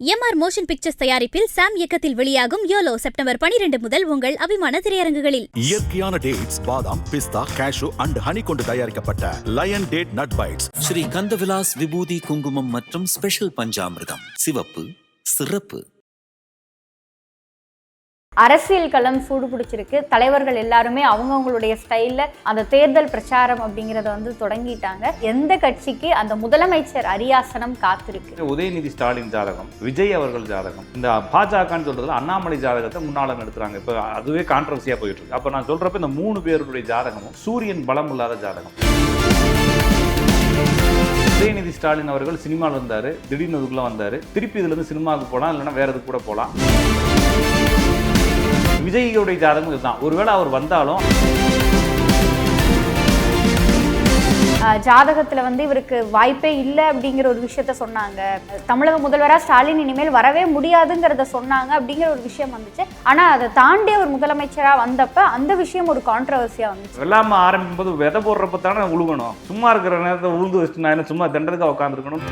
MR motion pictures தயாரிப்பில் Sam இயக்கத்தில் வெளியாகும் யோலோ செப்டம்பர் 12 முதல் உங்கள் அபிமான திரையரங்குகளில். இயற்கையான டேட்ஸ் பாதாம் பிஸ்தா கேஷு அண்ட் ஹனி கொண்டு தயாரிக்கப்பட்ட lion date nut bites Sri Kandavilas vibhuti kumkum மற்றும் ஸ்பெஷல் பஞ்சாமிர்தம். சிவப்பு சிறப்பு. அரசியல் களம் சூடு பிடிச்சிருக்கு. தலைவர்கள் எல்லாருமே அவங்கவுங்களுடைய ஸ்டைலில் அந்த தேர்தல் பிரச்சாரம் அப்படிங்கிறத வந்து தொடங்கிட்டாங்க. எந்த கட்சிக்கு அந்த முதலமைச்சர் அரியாசனம் காத்திருக்கு? உதயநிதி ஸ்டாலின் ஜாதகம் விஜய் அவர்கள் ஜாதகம் இந்த பாஜகன்னு சொல்றதுல அண்ணாமலை ஜாதகத்தை முன்னால நடத்துறாங்க. இப்போ அதுவே கான்ட்ரவர்சியா போயிட்டு இருக்கு அப்போ நான் சொல்றப்ப இந்த மூணு பேருடைய ஜாதகமும் சூரியன் பலம் இல்லாத ஜாதகம். உதயநிதி ஸ்டாலின் அவர்கள் சினிமாவில் இருந்தார் திடீர்னு இதுக்குள்ளே வந்தார். திருப்பி இதுலேருந்து சினிமாவுக்கு போகலாம் இல்லைன்னா வேறது கூட போகலாம் விஜய்யோடைய ஜாதகம் இதுதான். ஒருவேளை அவர் வந்தாலும் ஜாதகத்துல வந்து இவருக்கு வாய்ப்பே இல்லை அப்படிங்கிற ஒரு விஷயத்த சொன்னாங்க. தமிழக முதல்வரா ஸ்டாலின் இனிமேல் வரவே முடியாதுங்கிறத சொன்னாங்க அப்படிங்கிற ஒரு விஷயம் வந்துச்சு. ஆனா அதை தாண்டி அவர் முதலமைச்சரா வந்தப்ப அந்த விஷயம் ஒரு கான்ட்ரவர்சியா வந்துச்சு. வெள்ளாம ஆரம்பிக்கும் போது விதை போடுறப்ப தானே உழுகணும். சும்மா இருக்கிற நேரத்தை உழுந்து நான் என்ன சும்மா தண்டதுக்காக உட்காந்துருக்கணும்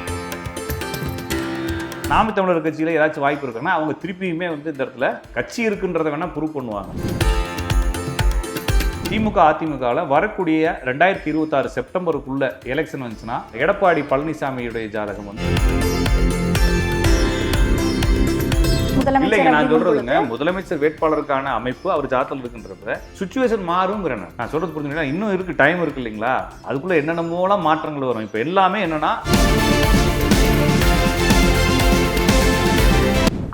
நாம தமிழர் கட்சியில ஏதாச்சும் வாய்ப்பு இருக்குன்னா அவங்க திருப்பியுமே வந்து இந்த இடத்துல கட்சி இருக்குன்றதை வேணா ப்ரூவ் பண்ணுவாங்க. திமுக அதிமுகவில் வரக்கூடிய ரெண்டாயிரத்தி இருபத்தாறு செப்டம்பருக்குள்ள எலெக்ஷன் வந்துச்சுன்னா எடப்பாடி பழனிசாமியுடைய ஜாதகம் வந்து இல்லைங்க நான் சொல்றதுங்க முதலமைச்சர் வேட்பாளருக்கான அமைப்பு அவர் ஜாத்தல் இருக்குன்றப்ப சுச்சுவேஷன் மாறுங்கிறேன். நான். சொல்றது புரிஞ்சுங்களா இன்னும் இருக்கு டைம் இருக்கு இல்லைங்களா? அதுக்குள்ள என்னென்னமோலாம் மாற்றங்கள் வரும். இப்போ எல்லாமே என்னன்னா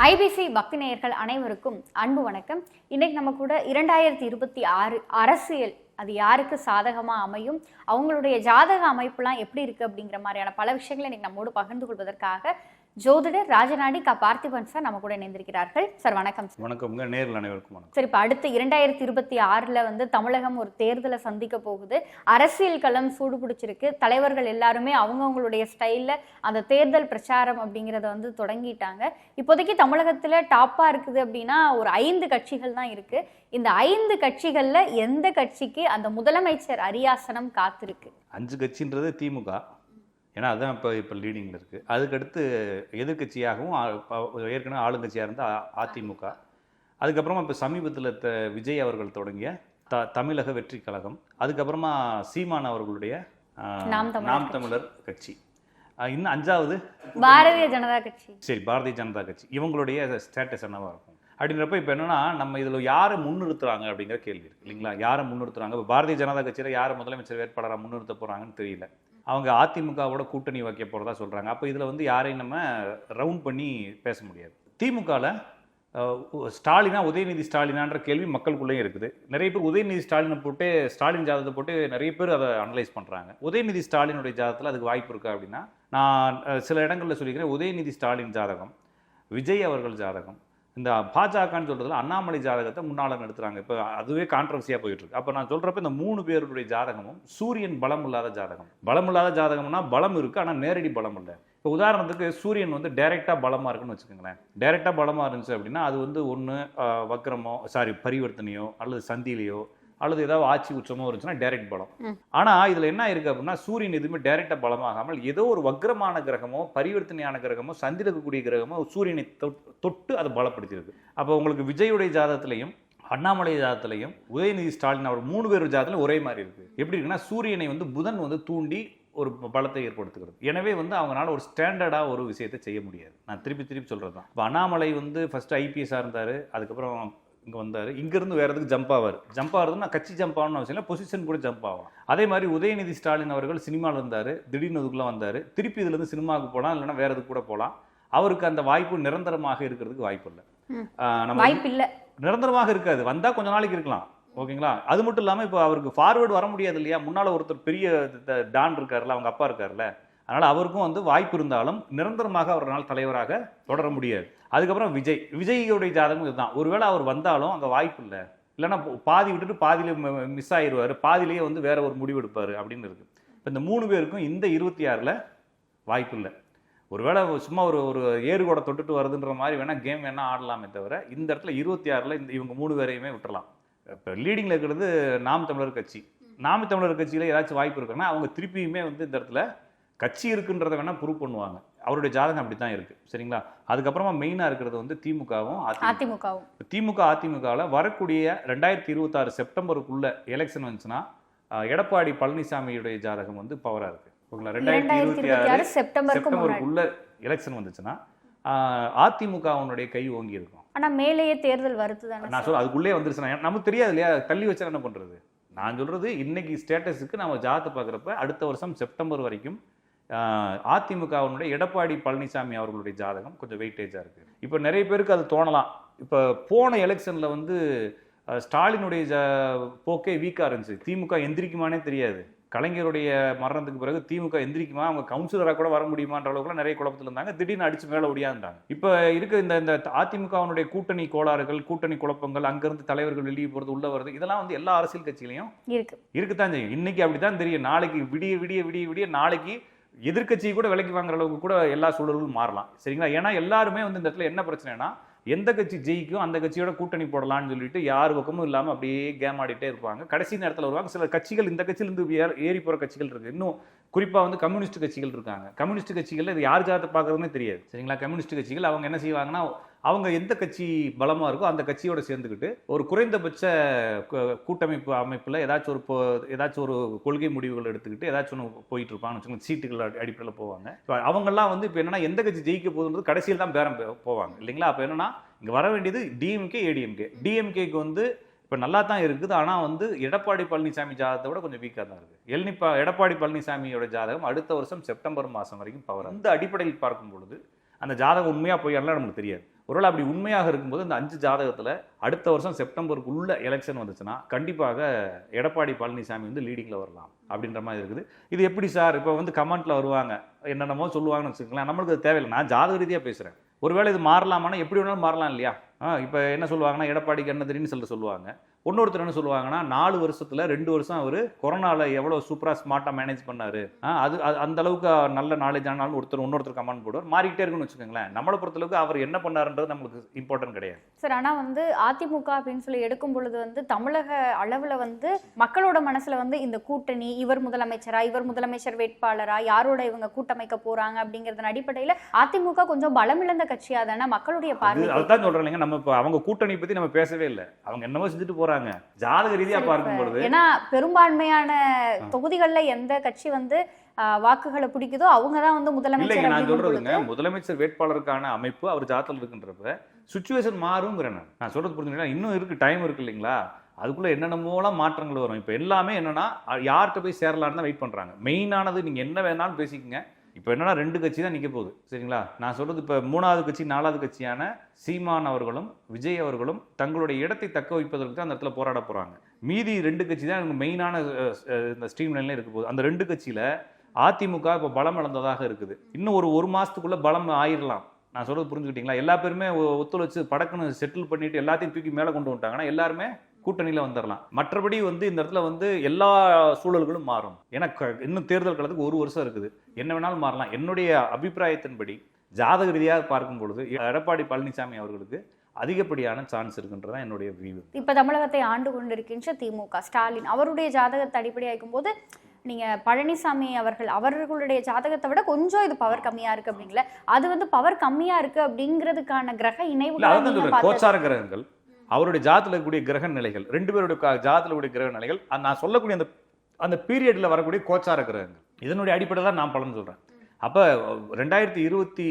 ஐபிசி பக்தி நேயர்கள் அனைவருக்கும் அன்பு வணக்கம். இன்னைக்கு நம்ம கூட இரண்டாயிரத்தி இருபத்தி ஆறு அரசியல் அது யாருக்கு சாதகமாக அமையும் அவங்களுடைய ஜாதக அமைப்புலாம் எப்படி இருக்குது அப்படிங்கிற மாதிரியான பல விஷயங்களை இன்னைக்கு நம்மோடு பகிர்ந்து கொள்வதற்காக ஜோதிடர் ராஜநாடி க பார்த்திபன் சார் நம்ம கூட இணைந்திருக்கிறார்கள். சார் வணக்கம் வணக்கம்ங்க. நேரில் அனைவருக்கும் வணக்கம். சரி இப்போ அடுத்து இரண்டாயிரத்தி இருபத்தி ஆறில் வந்து தமிழகம் ஒரு தேர்தலை சந்திக்க போகுது. அரசியல் களம் சூடு பிடிச்சிருக்கு. தலைவர்கள் எல்லாருமே அவங்கவுங்களுடைய ஸ்டைலில் அந்த தேர்தல் பிரச்சாரம் அப்படிங்கிறத வந்து தொடங்கிட்டாங்க. இப்போதைக்கு தமிழகத்தில் டாப்பாக இருக்குது அப்படின்னா ஒரு ஐந்து கட்சிகள் தான் இருக்குது இந்த ஐந்து கட்சிகளில் எந்த கட்சிக்கு அந்த முதலமைச்சர் அரியாசனம் காத்திருக்கு? அஞ்சு கட்சின்றது திமுக. ஏன்னா அதுதான் இப்போ இப்போ லீடிங்கில் இருக்குது அதுக்கடுத்து ப- ஏற்கனவே ஆளுங்கட்சியாக இருந்த அ- அதிமுக. அதுக்கப்புறமா இப்போ சமீபத்தில் த விஜய் அவர்கள் தொடங்கிய த தமிழக வெற்றி கழகம். அதுக்கப்புறமா சீமான் அவர்களுடைய நாம் தமிழர் கட்சி. இன்னும் அஞ்சாவது? பாரதிய ஜனதா கட்சி. சரி பாரதிய ஜனதா கட்சி. இவங்களுடைய ஸ்டேட்டஸ் என்னவா இருக்கும்? அப்படின்றப்ப இப்போ என்னன்னா நம்ம இதில் யாரை முன்னிறுத்துறாங்க அப்படிங்கிற கேள்வி இருக்கு இல்லைங்களா? யாரை முன்னிறுத்துறாங்க? இப்போ பாரதிய ஜனதா கட்சியில் யாரை முதலமைச்சர் வேட்பாளராக முன்னிறுத்த போறாங்கன்னு தெரியல. அவங்க அதிமுகவோட கூட்டணி வைக்க போகிறதா சொல்கிறாங்க அப்போ இதில் வந்து யாரையும் நம்ம ரவுண்ட் பண்ணி பேச முடியாது. திமுகவில் ஸ்டாலினா உதயநிதி ஸ்டாலினான்ற கேள்வி மக்களுக்குள்ளேயும் இருக்குது. நிறைய பேர் உதயநிதி ஸ்டாலினை போட்டு ஸ்டாலின் ஜாதகத்தை போட்டு நிறைய பேர் அதை அனலைஸ் பண்ணுறாங்க உதயநிதி ஸ்டாலினுடைய ஜாதத்தில் அதுக்கு வாய்ப்பு இருக்கா அப்படின்னா நான் சில இடங்களில் சொல்லிக்கிறேன். உதயநிதி ஸ்டாலின் ஜாதகம் விஜய் அவர்கள் ஜாதகம் இந்த பாஜகன்னு சொல்றதுல அண்ணாமலை ஜாதகத்தை முன்னால் நடத்துகிறாங்க இப்போ அதுவே கான்ட்ரவர்சியாக போயிட்டு இருக்கு அப்போ நான் சொல்றப்ப இந்த மூணு பேருடைய ஜாதகமும் சூரியன் பலம் இல்லாத ஜாதகம். பலம் இல்லாத ஜாதகம்னா பலம் இருக்கு ஆனால் நேரடி பலம் இல்லை. இப்போ உதாரணத்துக்கு சூரியன் வந்து டைரெக்டாக பலமாக இருக்குன்னு வச்சுக்கோங்களேன். டைரெக்டாக பலமாக இருந்துச்சு அப்படின்னா அது வந்து ஒன்று வக்ரமோ சாரி பரிவர்த்தனையோ அல்லது சந்தியிலையோ அல்லது ஏதாவது ஆட்சி உச்சமோ இருந்துச்சுன்னா டைரக்ட் பலம். ம். ஆனா இதுல என்ன இருக்கு அப்படின்னா சூரியன் எதுவுமே டைரக்டா பலமாகாமல் ஏதோ ஒரு வக்ரமான கிரகமோ பரிவர்த்தனையான கிரகமோ சந்தில இருக்கக்கூடிய கிரகமோ சூரியனை தொட்- தொட்டு அதை பலப்படுத்தியிருக்கு அப்போ உங்களுக்கு விஜயுடைய ஜாதகத்திலையும் அண்ணாமலை ஜாதகத்திலையும் உதயநிதி ஸ்டாலின் அவர் மூணு பேர் ஜாதகத்திலும் ஒரே மாதிரி இருக்கு. எப்படி இருக்குன்னா சூரியனை வந்து புதன் வந்து தூண்டி ஒரு பலத்தை ஏற்படுத்துகிறது. எனவே வந்து அவங்களால ஒரு ஸ்டாண்டர்டாக ஒரு விஷயத்தை செய்ய முடியாது. நான் திருப்பி திருப்பி சொல்கிறது தான் இப்போ அண்ணாமலை வந்து ஃபர்ஸ்ட் ஐபிஎஸ்ஸாக இருந்தார். அதுக்கப்புறம் இங்கே வந்தார். இங்கேருந்து வேற எதுக்கு ஜம்ப் ஆவார்? ஜம்ப் ஆகிறதுனா கட்சி ஜம்ப் ஆகணும்னு அவசியம் இல்லை. பொசிஷன் கூட ஜம்ப் ஆகலாம். அதே மாதிரி உதயநிதி ஸ்டாலின் அவர்கள் சினிமாவில் இருந்தார். திடீர்னு இதுக்குள்ளே வந்தார். திருப்பி இதுலேருந்து சினிமாவுக்கு போகலாம். இல்லைன்னா வேற எதுக்கு கூட போகலாம். அவருக்கு அந்த வாய்ப்பு நிரந்தரமாக இருக்கிறதுக்கு வாய்ப்பு இல்லை. நம்ம வாய்ப்பு இல்லை. நிரந்தரமாக இருக்காது. வந்தா கொஞ்ச நாளைக்கு இருக்கலாம். ஓகேங்களா? அது மட்டும் இல்லாமல் இப்போ அவருக்கு ஃபார்வேர்டு வர முடியாது இல்லையா? முன்னால ஒருத்தர் பெரிய டான் இருக்கார்ல அவங்க அப்பா இருக்கார்ல அதனால அவருக்கும் வந்து வாய்ப்பு இருந்தாலும் நிரந்தரமாக அவரால் தலைவராக தொடர முடியாது. அதுக்கப்புறம் விஜய். விஜய்யோடைய ஜாதகம் இதுதான். ஒருவேளை அவர் வந்தாலும் அங்கே வாய்ப்பு இல்லை. இல்லைன்னா பாதி விட்டுட்டு பாதியில மிஸ் ஆயிடுவார் பாதியிலேயே வந்து வேற ஒரு முடிவு எடுப்பார் அப்படின்னு இருக்கு. இப்போ இந்த மூணு பேருக்கும் இந்த இருபத்தி ஆறில் வாய்ப்பு இல்லை. ஒருவேளை சும்மா ஒரு ஒரு ஏறு கூட தொட்டுட்டு வருதுன்ற மாதிரி வேணா கேம் வேணா ஆடலாமே தவிர இந்த இடத்துல இருபத்தி ஆறில் இந்த இவங்க மூணு பேரையுமே விட்டுறலாம். இப்போ லீடிங்கில் இருக்கிறது நாம் தமிழர் கட்சி. நாம் தமிழர் கட்சியில் ஏதாச்சும் வாய்ப்பு இருக்குன்னா அவங்க திருப்பியுமே வந்து இந்த இடத்துல கட்சி இருக்குன்றத வேணா ப்ரூவ் பண்ணுவாங்க. அவருடைய ஜாதகம் அப்படி தான் இருக்கு. சரிங்களா? அதுக்கப்புறமா மெயினாக இருக்கிறது வந்து திமுகவும் அதிமுக. அதிமுகவும். திமுக அதிமுகவில் வரக்கூடிய ரெண்டாயிரத்தி இருபத்தாறு செப்டம்பருக்குள்ள எலெக்ஷன் வந்துச்சுன்னா எடப்பாடி பழனிசாமியுடைய ஜாதகம் வந்து பவரா இருக்கு. ஓகேங்களா? ரெண்டாயிரத்தி இருபத்தி ஆறு செப்டம்பருக்குள்ள எலெக்ஷன் வந்துச்சுன்னா அஹ், அதிமுகவுனுடைய கை ஓங்கி இருக்கும். ஆனா மேலேயே தேர்தல் வருது நான் சொல்ல அதுக்குள்ளே வந்துருச்சுன்னா நமக்கு தெரியாது இல்லையா? தள்ளி வச்சா என்ன பண்றது? நான் சொல்றது இன்னைக்கு ஸ்டேட்டஸுக்கு நம்ம ஜாதத்தை பார்க்குறப்ப அடுத்த வருஷம் செப்டம்பர் வரைக்கும் அதிமுகவினுடைய எடப்பாடி பழனிசாமி அவர்களுடைய ஜாதகம் கொஞ்சம் வெயிட்டேஜாக இருக்கு. இப்போ நிறைய பேருக்கு அது தோணலாம். இப்போ போன எலெக்ஷன்ல வந்து ஸ்டாலினுடைய ஜ போக்கே வீக்காக இருந்துச்சு. திமுக எந்திரிக்குமானே தெரியாது. கலைஞருடைய மரணத்துக்கு பிறகு திமுக எந்திரிக்குமா? அவங்க கவுன்சிலராக கூட வர முடியுமான்ற அளவுக்குலாம் நிறைய குழப்பத்தில் இருந்தாங்க. திடீர்னு அடிச்சு மேலே ஒடியாந்தாங்க இப்போ இருக்க இந்த இந்த அதிமுகவினுடைய கூட்டணி கோளாறுகள் கூட்டணி குழப்பங்கள் அங்கிருந்து தலைவர்கள் வெளியே போகிறது உள்ள வருது இதெல்லாம் வந்து எல்லா அரசியல் கட்சியிலையும் இருக்கு. இருக்குத்தான் செய்யும். இன்னைக்கு அப்படித்தான் தெரியும். நாளைக்கு விடிய விடிய விடிய விடிய நாளைக்கு எதிர்க்கட்சியை கூட விலைக்கு வாங்குற அளவுக்கு கூட எல்லா சூழலும் மாறலாம். சரிங்களா? ஏன்னா எல்லாருமே வந்து இந்த இடத்துல என்ன பிரச்சனைனா எந்த கட்சி ஜெயிக்கும் அந்த கட்சியோட கூட்டணி போடலாம்னு சொல்லிட்டு யார் பக்கமும் இல்லாமல் அப்படியே கேம் ஆடிட்டே இருப்பாங்க. கடைசி நேரத்தில் வருவாங்க. சில கட்சிகள் இந்த கட்சியிலிருந்து ஏறி போகிற கட்சிகள் இருக்குது இன்னும் குறிப்பாக வந்து கம்யூனிஸ்ட் கட்சிகள் இருக்காங்க. கம்யூனிஸ்ட் கட்சிகளில் இது யார் ஜாதத்தை பார்க்கறதுனே தெரியாது. சரிங்களா? கம்யூனிஸ்ட் கட்சிகள் அவங்க என்ன செய்வாங்கன்னா அவங்க எந்த கட்சி பலமாக இருக்கோ அந்த கட்சியோட சேர்ந்துக்கிட்டு ஒரு குறைந்தபட்ச கூட்டமைப்பு அமைப்பில் ஏதாச்சும் ஒரு இப்போ ஏதாச்சும் ஒரு கொள்கை முடிவுகள் எடுத்துக்கிட்டு ஏதாச்சும் ஒன்று போயிட்டு இருப்பாங்கன்னு வச்சுக்கோங்க சீட்டுகள் அடிப்படையில் போவாங்க. இப்போ அவங்கெல்லாம் வந்து இப்போ என்னன்னா எந்த கட்சி ஜெயிக்க போகுதுன்றது கடைசியில் தான் பேரம் போவாங்க. இல்லைங்களா? அப்போ என்னன்னா இங்கே வர வேண்டியது டிஎம்கே ஏடிஎம்கே டிஎம்கேக்கு வந்து இப்போ நல்லா தான் இருக்குது. ஆனால் வந்து எடப்பாடி பழனிசாமி ஜாதகத்தை விட கொஞ்சம் வீக்காக தான் இருக்குது எல்னிப்பா எடப்பாடி பழனிசாமியோட ஜாதகம் அடுத்த வருஷம் செப்டம்பர் மாதம் வரைக்கும் பவர் அந்த அடிப்படையில் பார்க்கும் பொழுது அந்த ஜாதகம் உண்மையாக பொய்யாலாம் நமக்கு தெரியாது. ஒருவேளை அப்படி உண்மையாக இருக்கும்போது இந்த அஞ்சு ஜாதகத்தில் அடுத்த வருஷம் செப்டம்பருக்குள்ள எலெக்ஷன் வந்துச்சுன்னா கண்டிப்பாக எடப்பாடி பழனிசாமி வந்து லீடிங்கில் வரலாம் அப்படின்ற மாதிரி இருக்குது. இது எப்படி சார் இப்போ வந்து கமெண்ட்டில் வருவாங்க. என்னென்னமோ சொல்லுவாங்கன்னு வச்சுக்கோங்களேன். நம்மளுக்கு அது தேவையில்லை. நான் ஜாதக ரீதியாக பேசுகிறேன் ஒருவேளை இது மாறலாமான்னா எப்படி வேணாலும் மாறலாம் இல்லையா? இப்போ என்ன சொல்லுவாங்கன்னா எடப்பாடிக்கு என்ன தெரியும்னு சொல்லிட்டு சொல்லுவாங்க. இன்னொருத்தர் என்ன சொல்லுவாங்கன்னா நாலு வருஷத்துல ரெண்டு வருஷம் அவர் கொரோனால எவ்வளவு சூப்பரா ஸ்மார்ட்டா மேனேஜ் பண்ணாரு. அது அந்த அளவுக்கு நல்ல நாலேஜ் ஆனாலும் ஒருத்தர் இன்னொருத்தர் கமெண்ட் போடுவார். மாறிக்கிட்டே இருக்குன்னு வச்சுக்கோங்களேன். நம்மளை பொறுத்தளவுக்கு அவர் என்ன பண்ணாருன்றது நம்மளுக்கு இம்பார்ட்டன்ட் கிடையாது. சார் ஆனா வந்து அதிமுக அப்படின்னு சொல்லி எடுக்கும் பொழுது வந்து தமிழக அளவுல வந்து மக்களோட மனசுல வந்து இந்த கூட்டணி இவர் முதலமைச்சரா இவர் முதலமைச்சர் வேட்பாளரா யாரோட இவங்க கூட்டமைக்க போறாங்க அப்படிங்கறதன் அடிப்படையில அதிமுக கொஞ்சம் பலமிழந்த கட்சியா தானே மக்களுடைய பார்வை அதுதான் இல்லைங்க. நம்ம இப்போ அவங்க கூட்டணி பத்தி நம்ம பேசவே இல்லை. அவங்க என்னமோ செஞ்சுட்டு போறாங்க ஜாதக ரீதியா பார்க்கும் பொழுது ஏன்னா பெரும்பான்மையான தொகுதிகள்ல எந்த கட்சி வந்து வாக்குகளை பிடிக்குதோ அவங்க தான் வந்து முதலமைச்சர் நான் சொல்றதுங்க முதலமைச்சர் வேட்பாளருக்கான அமைப்பு அவர் ஜாத்தல் இருக்குன்றப்ப சுச்சுவேஷன் மாறுங்கிறேன் நான். சொல்றது புரிஞ்சுங்களா இன்னும் இருக்கு டைம் இருக்கு இல்லைங்களா? அதுக்குள்ள என்னென்னமோலாம் மாற்றங்கள் வரும். இப்போ எல்லாமே என்னன்னா யார்கிட்ட போய் சேரலான்னு தான் வெயிட் பண்றாங்க. மெயினானது நீங்க என்ன வேணாலும் பேசிக்கங்க. இப்போ என்னன்னா ரெண்டு கட்சி தான் நிற்க போகுது. சரிங்களா? நான் சொல்றது இப்போ மூணாவது கட்சி நாலாவது கட்சியான சீமான் அவர்களும் விஜய் அவர்களும் தங்களுடைய இடத்தை தக்க வைப்பதற்கு தான் அந்த இடத்துல போராட போறாங்க. மீதி ரெண்டு கட்சி தான் மெயினான இந்த ஸ்ட்ரீம் லைன்ல இருக்க போகுது. அந்த ரெண்டு கட்சியில அதிமுக இப்போ பலம் இழந்ததாக இருக்குது. இன்னும் ஒரு ஒரு மாசத்துக்குள்ள பலம் ஆயிரலாம். நான் சொல்றது புரிஞ்சுக்கிட்டீங்களா? எல்லா பேருமே ஒத்துழைச்சு படக்குன்னு செட்டில் பண்ணிட்டு எல்லாத்தையும் தூக்கி மேலே கொண்டு வந்துட்டாங்கன்னா எல்லாருமே கூட்டணியில வந்துடலாம் மற்றபடி வந்து இந்த இடத்துல வந்து எல்லா சூழல்களும் மாறும். ஏன்னா இன்னும் தேர்தல் காலத்துக்கு ஒரு வருஷம் இருக்குது. என்ன வேணாலும் மாறலாம். என்னுடைய அபிப்பிராயத்தின்படி ஜாதக ரீதியாக பார்க்கும் பொழுது எடப்பாடி பழனிசாமி அவர்களுக்கு அதிகப்படியான சான்ஸ் இருக்குன்றதான் என்னுடைய வியூ இப்ப தமிழகத்தை ஆண்டு கொண்டிருக்கின்ற திமுக ஸ்டாலின் அவருடைய ஜாதகத்தை அடிப்படையாக்கும் போது நீங்க பழனிசாமி அவர்கள் அவர்களுடைய ஜாதகத்தை விட கொஞ்சம் இது பவர் கம்மியா இருக்கு அப்படிங்கல. அது வந்து பவர் கம்மியா இருக்கு அப்படிங்கிறதுக்கான கிரக பார்த்தது. கோச்சார கிரகங்கள் அவருடைய ஜாத்தில் இருக்கக்கூடிய கிரக நிலைகள் ரெண்டு பேருடைய ஜாத்தில் ஜாதத்துல இருக்கக்கூடிய கிரக நிலைகள் நான் சொல்லக்கூடிய அந்த அந்த பீரியடில் வரக்கூடிய கோச்சார கிரகங்கள். இதனுடைய அடிப்படையில் தான் நான் பலன் சொல்கிறேன் அப்போ ரெண்டாயிரத்தி இருபத்தி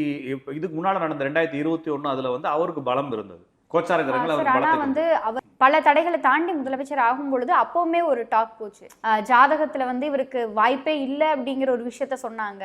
இதுக்கு முன்னால் நடந்த ரெண்டாயிரத்தி இருபத்தி ஒன்று அதில் வந்து அவருக்கு பலம் இருந்தது. கோச்சார கிரகங்கள் சார் அவருக்கு ஆனா வந்து அவர் பல தடைகளை தாண்டி முதலமைச்சர் ஆகும் பொழுது அப்பவுமே ஒரு டாக் போச்சு. ஜாதகத்துல வந்து இவருக்கு வாய்ப்பே இல்லை அப்படிங்கிற ஒரு விஷயத்த சொன்னாங்க.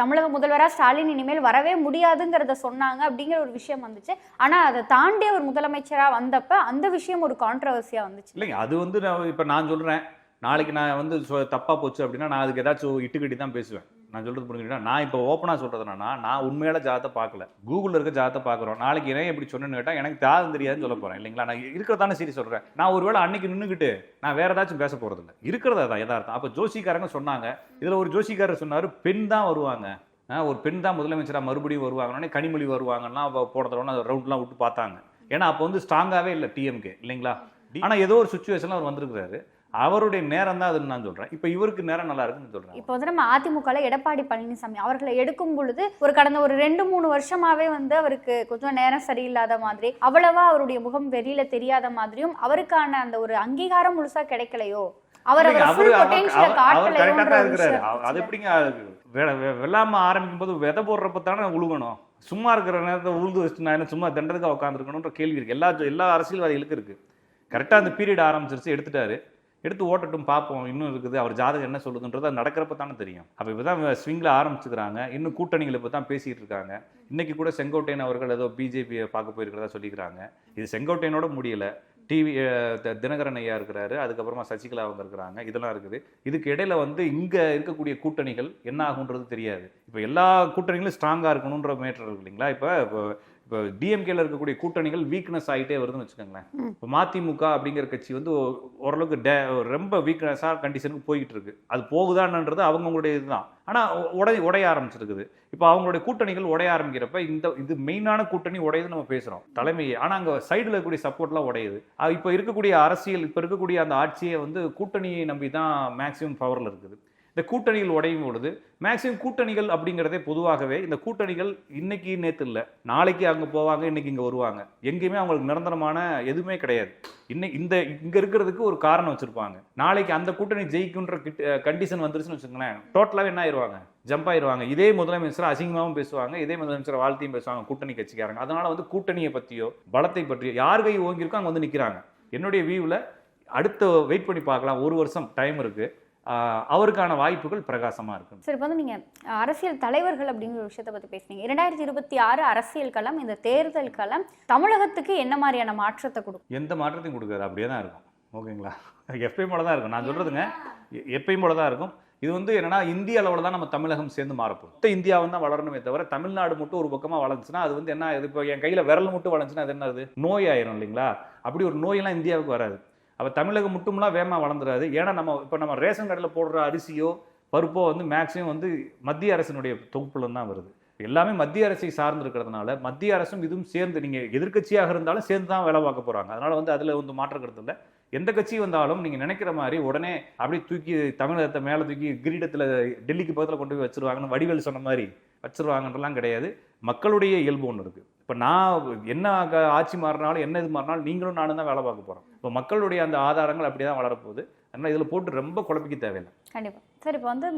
தமிழக முதல்வரா ஸ்டாலின் இனிமேல் வரவே முடியாதுங்கிறத சொன்னாங்க அப்படிங்கிற ஒரு விஷயம் வந்துச்சு. ஆனா அதை தாண்டி அவர் முதலமைச்சரா வந்தப்ப அந்த விஷயம் ஒரு கான்ட்ரவர்சியா வந்துச்சு. இல்லைங்க அது வந்து நான் இப்ப நான் சொல்றேன். நாளைக்கு நான் வந்து தப்பா போச்சு அப்படின்னா நான் அதுக்கு ஏதாச்சும் இட்டுக்கட்டி தான் பேசுவேன். நான் சொல்றது புரிஞ்சுக்கிட்டா? நான் இப்போ ஓப்பனா சொல்றது என்னன்னா நான் உண்மையான ஜாதத்தை பார்க்கல. கூகுள்ல இருக்க ஜாதத்தை பார்க்குறோம். நாளைக்கு என்ன எப்படி சொன்னேன்னு கேட்டா எனக்கு ஜாதகம் தெரியாதுன்னு சொல்ல போறேன் இல்லைங்களா? நான் இருக்கிறதானே சரி சொல்றேன். நான் ஒருவேளை அன்னைக்கு நின்னுக்கிட்டு நான் வேற ஏதாச்சும் பேச போறது இல்லை. இருக்கிறதா தான் யதார்த்தம். அப்ப ஜோசிக்காரங்க சொன்னாங்க இதுல ஒரு ஜோசிக்காரர் சொன்னாரு பெண் தான் வருவாங்க. ஒரு பெண் தான் முதலமைச்சரா மறுபடியும் வருவாங்கன்னா கனிமொழி வருவாங்கன்னா தடவை ரவுண்ட்லாம் விட்டு பார்த்தாங்க. ஏன்னா அப்போ வந்து ஸ்ட்ராங்காவே இல்லை டிஎம்கே இல்லைங்களா? ஆனா ஏதோ ஒரு சுச்சுவேஷன்ல அவர் வந்திருக்கிறாரு. அவருடைய நேரம் தான் அதுன்னு நான் சொல்றேன். இப்போ இவருக்கு நேரம் நல்லா இருக்குன்னு சொல்றேன் இப்போ வந்து நம்ம அதிமுகல எடப்பாடி பழனிசாமி அவர்களை எடுக்கும் பொழுது ஒரு கடந்த ஒரு ரெண்டு மூணு வருஷமாவே வந்து அவருக்கு கொஞ்சம் நேரம் சரியில்லாத மாதிரி அவ்வளவா அவருடைய முகம் வெளியில தெரியாத மாதிரியும் அவருக்கான அந்த ஒரு அங்கீகாரம் முழுசா கிடைக்கலையோ? அவர் கரெக்டா அது எப்படிங்க வெள்ளாம ஆரம்பிக்கும் போது விதை போடுறப்ப தானே உழுகணும். சும்மா இருக்கிற நேரத்தை உழுது வச்சுட்டு நான் என்ன சும்மா தண்டதுக்காக உட்காந்துருக்கணுன்ற கேள்வி இருக்கு. எல்லா எல்லா அரசியல்வாதிகளுக்கும் இருக்கு. கரெக்டாக அந்த பீரியட் ஆரம்பிச்சிருச்சு எடுத்துட்டாரு. எடுத்து ஓட்டட்டும் பார்ப்போம் இன்னும் இருக்குது. அவர் ஜாதகம் என்ன சொல்லுதுன்றது அது நடக்கிறப்ப தானே தெரியும். அப்போ இப்போ தான் ஸ்விங்கில் ஆரம்பிச்சுக்கிறாங்க. இன்னும் கூட்டணிகள் இப்போ தான் பேசிகிட்டு இருக்காங்க. இன்றைக்கி கூட செங்கோட்டையன் அவர்கள் ஏதோ பிஜேபியை பார்க்க போயிருக்கிறதா சொல்லிக்கிறாங்க. இது செங்கோட்டையனோட முடியலை. டிவி தினகரன் ஐயா இருக்கிறாரு. அதுக்கப்புறமா சசிகலா அவங்க இருக்கிறாங்க. இதெல்லாம் இருக்குது. இதுக்கு இடையில வந்து இங்கே இருக்கக்கூடிய கூட்டணிகள் என்ன ஆகுன்றது தெரியாது. இப்போ எல்லா கூட்டணிகளும் ஸ்ட்ராங்காக இருக்கணுன்ற மேட்டர் இருக்கு இல்லைங்களா? இப்போ இப்போ டிஎம்கேல இருக்கக்கூடிய கூட்டணிகள் வீக்னஸ் ஆகிட்டே வருதுன்னு வச்சுக்கோங்களேன். இப்போ மதிமுக அப்படிங்கிற கட்சி வந்து ஓரளவுக்கு டே ரொம்ப வீக்னஸாக கண்டிஷனுக்கு போய்கிட்டு இருக்கு அது போகுதான்ன்றது அவங்கவுங்களுடைய இதுதான். ஆனால் உடை உடைய ஆரம்பிச்சிருக்குது. இப்போ அவங்களுடைய கூட்டணிகள் உடைய ஆரம்பிக்கிறப்ப இந்த இது மெயினான கூட்டணி உடையுது நம்ம பேசுகிறோம் தலைமை ஆனால் அங்கே சைடில் இருக்கக்கூடிய சப்போர்ட்லாம் உடையுது. இப்போ இருக்கக்கூடிய அரசியல் இப்போ இருக்கக்கூடிய அந்த ஆட்சியை வந்து கூட்டணியை நம்பி தான் மேக்ஸிமம் பவரில் இருக்குது. இந்த கூட்டணிகள் உடையும் பொழுது மேக்ஸிமம் கூட்டணிகள் அப்படிங்கிறதே பொதுவாகவே இந்த கூட்டணிகள் இன்னைக்கு நேற்று இல்லை நாளைக்கு அங்கே போவாங்க இன்னைக்கு இங்கே வருவாங்க. எங்கேயுமே அவங்களுக்கு நிரந்தரமான எதுவுமே கிடையாது. இன்னைக்கு இந்த இங்கே இருக்கிறதுக்கு ஒரு காரணம் வச்சுருப்பாங்க. நாளைக்கு அந்த கூட்டணி ஜெயிக்குன்ற கண்டிஷன் வந்துருச்சுன்னு வச்சுக்கோங்களேன் டோட்டலாகவே என்ன ஆயிடுவாங்க ஜம்ப் ஆயிடுவாங்க இதே முதலமைச்சர் அசிங்கமாகவும் பேசுவாங்க இதே முதலமைச்சர் வாழ்த்தையும் பேசுவாங்க கூட்டணி கட்சிக்காரங்க. அதனால வந்து கூட்டணியை பற்றியோ பலத்தை பற்றியோ யார் கை ஓங்கியிருக்கோ அங்கே வந்து நிற்கிறாங்க என்னுடைய வியூவில் அடுத்த வெயிட் பண்ணி பார்க்கலாம். ஒரு வருஷம் டைம் இருக்குது அவருக்கான வாய்ப்புகள் பிரகாசமா இருக்கு சரி இப்போ வந்து நீங்க அஹ், அரசியல் தலைவர்கள் அப்படிங்கிற விஷயத்தை பத்தி பேசுனீங்க. இரண்டாயிரத்தி இருபத்தி ஆறு அரசியல் களம் இந்த தேர்தல் களம் தமிழகத்துக்கு என்ன மாதிரியான மாற்றத்தை கொடுக்கும்? எந்த மாற்றத்தையும் கொடுக்காது. அப்படியே தான் இருக்கும். ஓகேங்களா? எப்பயும் போல தான் இருக்கும். நான் சொல்றதுங்க எ- எப்பயும் போல தான் இருக்கும். இது வந்து என்னன்னா இந்திய அளவில் தான் நம்ம தமிழகம் சேர்ந்து மாறப்போம் மொத்த இந்தியாவும் தான் வளரணுமே தவிர தமிழ்நாடு மட்டும் ஒரு பக்கமா வளர்ந்துச்சுன்னா அது வந்து என்ன இது இப்போ என் கையில விரல் மட்டும் வளர்ந்துச்சுன்னா அது என்னது? நோய் ஆயிரும் இல்லைங்களா? அப்படி ஒரு நோயெல்லாம் இந்தியாவுக்கு வராது. அப்போ தமிழகம் மட்டும்லாம் வேகமாக வளர்ந்துடாது ஏன்னா நம்ம இப்போ நம்ம ரேஷன் கடையில் போடுற அரிசியோ பருப்போ வந்து மேக்ஸிமம் வந்து மத்திய அரசினுடைய தொகுப்புல தான் வருது. எல்லாமே மத்திய அரசை சார்ந்திருக்கிறதுனால மத்திய அரசும் இதுவும் சேர்ந்து நீங்கள் எதிர்க்கட்சியாக இருந்தாலும் சேர்ந்து தான் வேலை பார்க்க போகிறாங்க அதனால் வந்து அதில் வந்து மாற்ற கருத்து இல்லை. எந்த கட்சி வந்தாலும் நீங்கள் நினைக்கிற மாதிரி உடனே அப்படியே தூக்கி தமிழகத்தை மேலே தூக்கி கிரீடத்தில் டெல்லிக்கு பக்கத்தில் கொண்டு போய் வச்சுருவாங்கன்னு வடிவேல் சொன்ன மாதிரி வச்சுருவாங்கன்றலாம் கிடையாது. மக்களுடைய இயல்பு ஒன்று இருக்குது இப்போ நான் என்ன ஆட்சி மாறினாலும் என்ன இது மாறினாலும் நீங்களும் நானும் தான் வேலை பார்க்க போறோம். இப்போ மக்களுடைய அந்த ஆதாரங்கள் அப்படியே தான் வளரப்போகுது. அதனால இதுல போட்டு ரொம்ப குழப்பிக்க தேவையில்லை. கண்டிப்பா. சரி இப்போ வந்து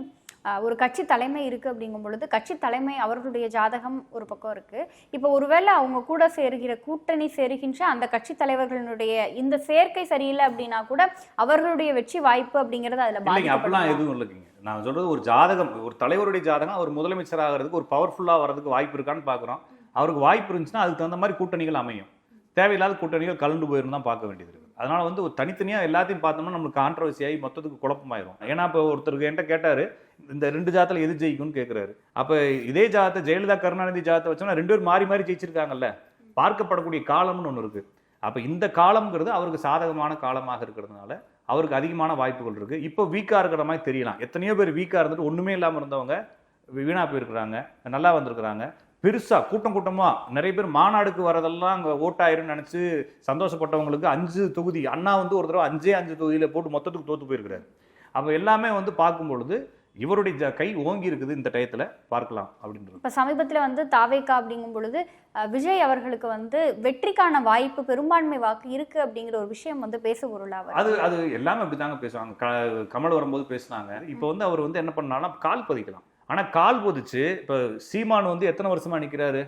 ஒரு கட்சி தலைமை இருக்கு அப்படிங்கும் பொழுது கட்சி தலைமை அவர்களுடைய ஜாதகம் ஒரு பக்கம் இருக்கு. இப்போ ஒருவேளை அவங்க கூட சேருகிற கூட்டணி சேருகின்ற அந்த கட்சி தலைவர்களுடைய இந்த சேர்க்கை சரியில்லை அப்படின்னா கூட அவர்களுடைய வெற்றி வாய்ப்பு அப்படிங்கிறது அதுல இல்லைங்க அப்படிலாம்? எதுவும் இல்லைங்க. நான் சொல்றது ஒரு ஜாதகம் ஒரு தலைவருடைய ஜாதகம் அவர் முதலமைச்சர் ஆகிறதுக்கு ஒரு பவர்ஃபுல்லாக வர்றதுக்கு வாய்ப்பு இருக்கான்னு பார்க்குறோம் அவருக்கு வாய்ப்பு இருந்துச்சுன்னா அதுக்கு தகுந்த மாதிரி கூட்டணிகள் அமையும். தேவையில்லாத கூட்டணிகள் கலந்து போயிரும் தான் பார்க்க வேண்டியது இருக்கு அதனால வந்து ஒரு தனித்தனியாக எல்லாத்தையும் பார்த்தோம்னா நம்மளுக்கு கான்ட்ரவர்சியாகி மொத்தத்துக்கு குழப்பமாயிரும். ஏன்னா இப்போ ஒருத்தருக்கு என்கிட்ட கேட்டாரு இந்த ரெண்டு ஜாதத்தில் எது ஜெயிக்கும்னு கேட்குறாரு அப்போ இதே ஜாதத்தை ஜெயலலிதா கருணாநிதி ஜாதத்தை வச்சோம்னா ரெண்டு பேரும் மாறி மாறி ஜெயிச்சிருக்காங்கல்ல? பார்க்கப்படக்கூடிய காலம்னு ஒன்று இருக்கு. அப்போ இந்த காலம்ங்கிறது அவருக்கு சாதகமான காலமாக இருக்கிறதுனால அவருக்கு அதிகமான வாய்ப்புகள் இருக்கு. இப்போ வீக்காக இருக்கிற மாதிரி தெரியலாம். எத்தனையோ பேர் வீக்காக இருந்துட்டு ஒன்றுமே இல்லாமல் இருந்தவங்க வீணாக போயிருக்கிறாங்க நல்லா வந்திருக்கிறாங்க. பெருசா கூட்டம் கூட்டமா நிறைய பேர் மாநாடுக்கு வரதெல்லாம் அங்க ஓட்டாயிருன்னு நினைச்சு சந்தோஷப்பட்டவங்களுக்கு அஞ்சு தொகுதி அண்ணா வந்து ஒரு தடவை அஞ்சே அஞ்சு தொகுதியில போட்டு மொத்தத்துக்கு தோத்து போயிருக்கிறாரு. அப்போ எல்லாமே வந்து பார்க்கும் பொழுது இவருடைய ஜ- கை ஓங்கி இருக்குது இந்த டயத்துல பார்க்கலாம் அப்படின்றது. இப்போ சமீபத்தில் வந்து தாவேக்கா அப்படிங்கும் பொழுது விஜய் அவர்களுக்கு வந்து வெற்றிக்கான வாய்ப்பு பெரும்பான்மை வாக்கு இருக்கு அப்படிங்கிற ஒரு விஷயம் வந்து பேச பொருளாக அது அது எல்லாமே அப்படிதாங்க பேசுவாங்க. க- கமல் வரும்போது பேசுனாங்க. இப்போ வந்து அவர் வந்து என்ன பண்ணாலும் கால் பதிக்கலாம். ஆனால் கால் புதிச்சு. இப்போ சீமான் வந்து எத்தனை வருஷமாக நிற்கிறாரு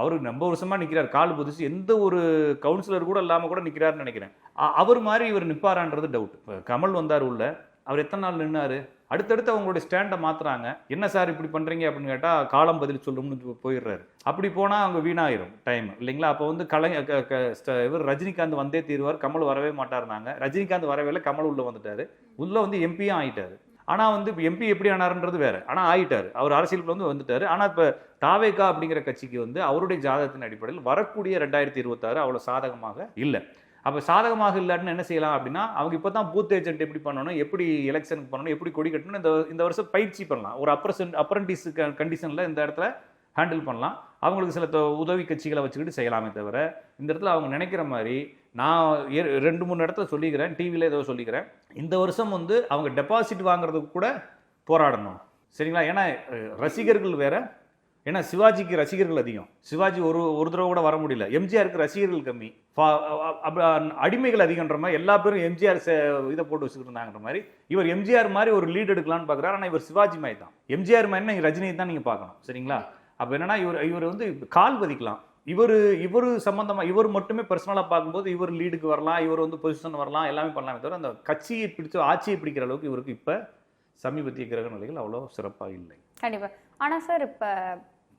அவருக்கு ரொம்ப வருஷமாக நிற்கிறார் கால் புதிச்சு. எந்த ஒரு கவுன்சிலர் கூட இல்லாமல் கூட நிற்கிறாருன்னு நினைக்கிறேன். அவர் மாதிரி இவர் நிற்பாரான்றது டவுட் இப்போ கமல் வந்தார் உள்ள. அவர் எத்தனை நாள் நின்னார்? அடுத்தடுத்து அவங்களுடைய ஸ்டாண்டை மாற்றுறாங்க என்ன சார் இப்படி பண்ணுறீங்க அப்படின்னு கேட்டால் காலம் பதில் சொல்லும்னு போயிடுறாரு. அப்படி போனால் அவங்க வீணாயிரும் டைம் இல்லைங்களா? அப்போ வந்து கலை இவர் ரஜினிகாந்த் வந்தே தீருவார். கமல் வரவே மாட்டாருனாங்க ரஜினிகாந்த் வரவே இல்லை கமல் உள்ளே வந்துட்டார். உள்ளே வந்து எம்பியும் ஆகிட்டார் ஆனால் வந்து இப்போ எம்பி எப்படி ஆனார்ன்றது வேறு. ஆனால் ஆயிட்டார். அவர் அரசியலுக்கு வந்து வந்துட்டார். ஆனால் இப்போ தாவேகா அப்படிங்கிற கட்சிக்கு வந்து அவருடைய ஜாதகத்தின் அடிப்படையில் வரக்கூடிய ரெண்டாயிரத்தி இருபத்தாறு அவ்வளோ சாதகமாக இல்லை. அப்போ சாதகமாக இல்லாட்டின்னு என்ன செய்யலாம் அப்படின்னா அவங்க இப்போ தான் பூத் ஏஜென்ட் எப்படி பண்ணணும் எப்படி எலெக்ஷனுக்கு பண்ணணும் எப்படி கொடி கட்டணும் இந்த இந்த வருஷம் பயிற்சி பண்ணலாம். ஒரு அப்ரசன் அப்ரண்டிஸ் கண்டிஷனில் இந்த இடத்துல ஹேண்டில் பண்ணலாம். அவங்களுக்கு சில தொ- உதவி கட்சிகளை வச்சுக்கிட்டு செய்யலாமே தவிர இந்த இடத்துல அவங்க நினைக்கிற மாதிரி நான் ரெண்டு மூணு இடத்துல சொல்லிக்கிறேன் டிவியில் ஏதோ சொல்லிக்கிறேன். இந்த வருஷம் வந்து அவங்க டெபாசிட் வாங்குறதுக்கு கூட போராடணும். சரிங்களா? ஏன்னா ரசிகர்கள் வேறு ஏன்னா சிவாஜிக்கு ரசிகர்கள் அதிகம். சிவாஜி ஒரு ஒரு தடவை கூட வர முடியல. எம்ஜிஆருக்கு ரசிகர்கள் கம்மி. அடிமைகள் அதிகன்ற மாதிரி எல்லா பேரும் எம்ஜிஆர் இதை போட்டு வச்சுக்கிட்டு இருந்தாங்கன்ற மாதிரி இவர் எம்ஜிஆர் மாதிரி ஒரு லீட் எடுக்கலாம்னு பார்க்குறாரு. ஆனால் இவர் சிவாஜி மாதிரி தான். எம்ஜிஆர் மாதிரி நீங்கள் ரஜினி தான் நீங்கள் பார்க்கணும். சரிங்களா? அப்போ என்னன்னா இவர் இவர் வந்து கால் பதிக்கலாம் இவர் இவர் சம்பந்தமா இவர் மட்டுமே பர்சனலாக பார்க்கும்போது இவர் லீடுக்கு வரலாம் இவர் வந்து பொசிஷன் வரலாம் எல்லாமே பண்ணலாமே தவிர அந்த கட்சியை பிடிச்சு ஆட்சியை பிடிக்கிற அளவுக்கு இவருக்கு இப்போ சமீபத்திய கிரக நிலைகள் அவ்வளோ சிறப்பாக இல்லை கண்டிப்பா ஆனா சார் இப்ப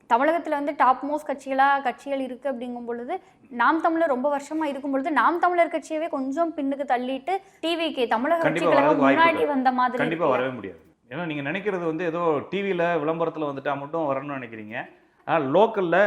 தமிழகத்துல வந்து டாப் மோஸ்ட் கட்சிகளா கட்சிகள் இருக்கு அப்படிங்கும் பொழுது நாம் தமிழர் ரொம்ப வருஷமா இருக்கும் பொழுது நாம் தமிழர் கட்சியவே கொஞ்சம் பின்னுக்கு தள்ளிட்டு டிவிக்கு தமிழக வாய்ப்பு முன்னாடி. வந்த மாதிரி கண்டிப்பா இருக்கு. வரவே முடியாது ஏன்னா நீங்க நினைக்கிறது வந்து ஏதோ டிவியில விளம்பரத்துல வந்துட்டா மட்டும் வரணும்னு நினைக்கிறீங்க ஆனால் லோக்கல்ல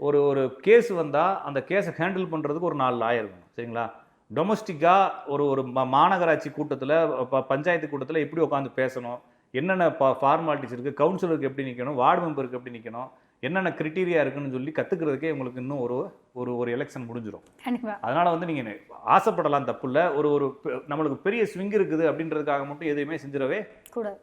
ஒரு ஒரு கேஸ் வந்தால் அந்த கேஸை ஹேண்டில் பண்ணுறதுக்கு ஒரு நாலு லாயர் இருக்கும் சரிங்களா? டொமஸ்டிக்காக ஒரு ஒரு மாநகராட்சி கூட்டத்தில் ப- பஞ்சாயத்து கூட்டத்தில் எப்படி உட்காந்து பேசணும் என்னென்ன ஃபார்மாலிட்டிஸ் இருக்குது கவுன்சிலருக்கு எப்படி நிற்கணும் வார்டு மெம்பருக்கு எப்படி நிற்கணும் என்னென்ன கிரிட்டீரியா இருக்குன்னு சொல்லி கத்துக்கிறதுக்கே உங்களுக்கு இன்னும் ஒரு ஒரு ஒரு எலெக்ஷன் முடிஞ்சிடும் அதனால வந்து நீங்க ஆசைப்படலாம் தப்பு இல்ல ஒரு ஒரு நம்மளுக்கு பெரிய ஸ்விங் இருக்குது அப்படின்றதுக்காக மட்டும் எதையுமே செஞ்சிடவே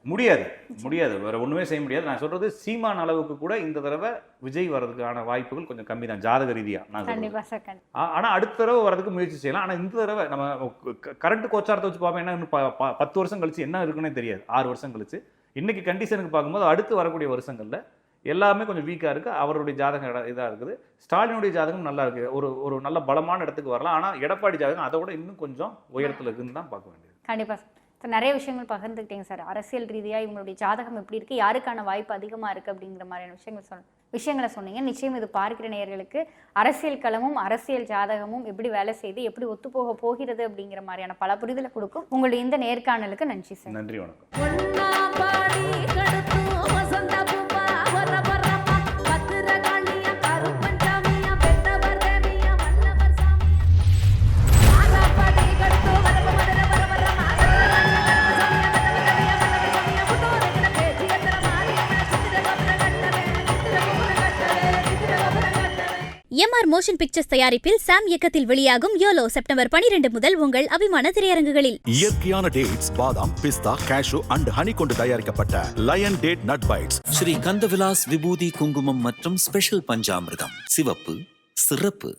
முடியாது. முடியாது. வேற ஒண்ணுமே செய்ய முடியாது. நான் சொல்றது சீமான் அளவுக்கு கூட இந்த தடவை விஜய் வர்றதுக்கான வாய்ப்புகள் கொஞ்சம் கம்மி தான். ஜாதக ரீதியா நான் சொல்றது. கண்டிப்பா சார் கண்டிப்பா. ஆ- ஆனா அடுத்த தடவை வரதுக்கு முயற்சி செய்யலாம். ஆனா இந்த தடவை நம்ம கரண்ட் கோச்சாரத்தை வச்சு பார்ப்போம். என்ன பத்து வருஷம் கழிச்சு என்ன இருக்குன்னே தெரியாது. ஆறு வருஷம் கழிச்சு. இன்னைக்கு கண்டிஷனுக்கு பார்க்கும்போது அடுத்து வரக்கூடிய வருஷங்கள்ல எல்லாமே கொஞ்சம் வீக்கா இருக்கு. அவருடைய ஜாதகம் இட- இதா இருக்குது. ஸ்டாலினுடைய ஜாதகம் நல்லா இருக்கு. ஒரு ஒரு நல்ல பலமான இடத்துக்கு வரலாம். ஆனா எடப்பாடி ஜாதகம் அதை விட இன்னும் கொஞ்சம் உயரத்துல இருக்குன்னு தான் பார்க்க வேண்டியது. கண்டிப்பா. சார் நிறைய விஷயங்கள் பகிர்ந்துக்கிட்டீங்க சார். அரசியல் ரீதியா இவங்களுடைய ஜாதகம் எப்படி இருக்கு? யாருக்கான வாய்ப்பு அதிகமா இருக்கு அப்படிங்கிற மாதிரியான விஷயங்கள் சொன்ன விஷயங்களை சொன்னீங்க. நிச்சயம் இது பார்க்கிற நேயர்களுக்கு அரசியல் களமும் அரசியல் ஜாதகமும் எப்படி வேலை செய்து எப்படி ஒத்துப்போக போகிறது அப்படிங்கிற மாதிரியான பல புரிதலை கொடுக்கும். உங்களுடைய இந்த நேர்காணலுக்கு நன்றி சார். நன்றி வணக்கம். எம்ஆர் மோஷன் பிக்சர்ஸ் தயாரிப்பில் சாம் இயக்கத்தில் வெளியாகும் யோலோ செப்டம்பர் 12 முதல் உங்கள் அபிமான திரையரங்குகளில். இயற்கையான டேட்ஸ் பாதாம் பிஸ்தா கேஷு அண்ட் ஹனி கொண்டு தயாரிக்கப்பட்ட lion date nut bites Sri Kandavilas vibhuti kumkum மற்றும் ஸ்பெஷல் பஞ்சாமிர்தம். சிவப்பு சிறப்பு.